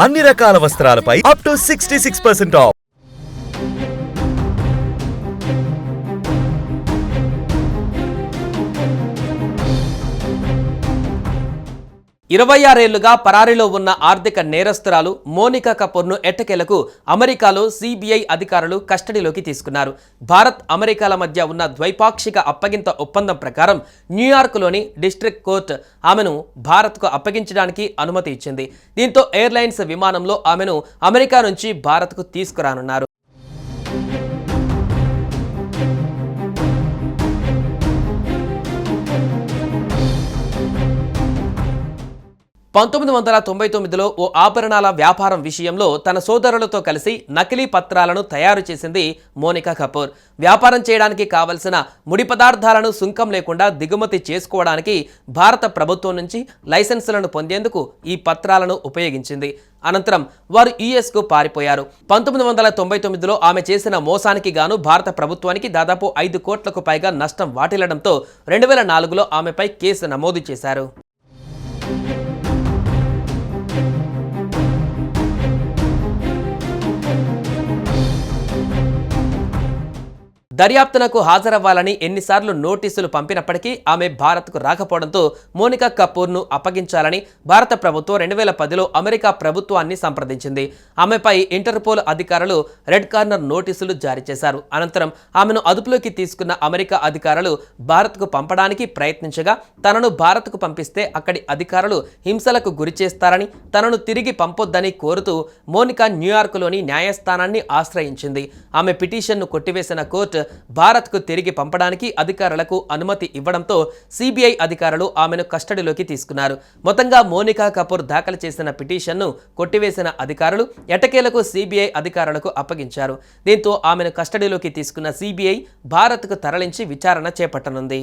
అన్ని రకాల వస్త్రాలపై up to sixty six percent off ఇరవై ఆరేళ్ళుగా పరారీలో ఉన్న ఆర్థిక నేరస్తురాలు మోనికా కపూర్ను ఎట్టకేలకు అమెరికాలో సిబిఐ అధికారులు కస్టడీలోకి తీసుకున్నారు. భారత్ అమెరికాల మధ్య ఉన్న ద్వైపాక్షిక అప్పగింత ఒప్పందం ప్రకారం న్యూయార్క్లోని డిస్ట్రిక్ట్ కోర్ట్ ఆమెను భారత్కు అప్పగించడానికి అనుమతి ఇచ్చింది. దీంతో ఎయిర్లైన్స్ విమానంలో ఆమెను అమెరికా నుంచి భారత్కు తీసుకురానున్నారు. పంతొమ్మిది వందల తొంభై తొమ్మిదిలో ఓ ఆభరణాల వ్యాపారం విషయంలో తన సోదరులతో కలిసి నకిలీ పత్రాలను తయారు చేసింది మోనికా కపూర్. వ్యాపారం చేయడానికి కావలసిన ముడి పదార్థాలను సుంకం లేకుండా దిగుమతి చేసుకోవడానికి భారత ప్రభుత్వం నుంచి లైసెన్సులను పొందేందుకు ఈ పత్రాలను ఉపయోగించింది. అనంతరం వారు యుఎస్కు పారిపోయారు. పంతొమ్మిది వందల తొంభై తొమ్మిదిలో ఆమె చేసిన మోసానికి గాను భారత ప్రభుత్వానికి దాదాపు ఐదు కోట్లకు పైగా నష్టం వాటిల్లడంతో రెండు వేల నాలుగులో ఆమెపై కేసు నమోదు చేశారు. దర్యాప్తునకు హాజరవ్వాలని ఎన్నిసార్లు నోటీసులు పంపినప్పటికీ ఆమె భారత్కు రాకపోవడంతో మోనికా కపూర్ను అప్పగించాలని భారత ప్రభుత్వం రెండు వేల పదిలో అమెరికా ప్రభుత్వాన్ని సంప్రదించింది. ఆమెపై ఇంటర్పోల్ అధికారులు రెడ్ కార్నర్ నోటీసులు జారీ చేశారు. అనంతరం ఆమెను అదుపులోకి తీసుకున్న అమెరికా అధికారులు భారత్కు పంపడానికి ప్రయత్నించగా తనను భారత్కు పంపిస్తే అక్కడి అధికారులు హింసలకు గురి చేస్తారని తనను తిరిగి పంపొద్దని కోరుతూ మోనికా న్యూయార్క్లోని న్యాయస్థానాన్ని ఆశ్రయించింది. ఆమె పిటిషన్ను కొట్టివేసిన కోర్టు భారత్కు తిరిగి పంపడానికి అధికారులకు అనుమతి ఇవ్వడంతో సిబిఐ అధికారులు ఆమెను కస్టడీలోకి తీసుకున్నారు. మొత్తంగా మోనికా కపూర్ దాఖలు చేసిన పిటిషన్ను కొట్టివేసిన అధికారులు ఎటకేలకు సిబిఐ అధికారులకు అప్పగించారు. దీంతో ఆమెను కస్టడీలోకి తీసుకున్న సిబిఐ భారత్కు తరలించి విచారణ చేపట్టనుంది.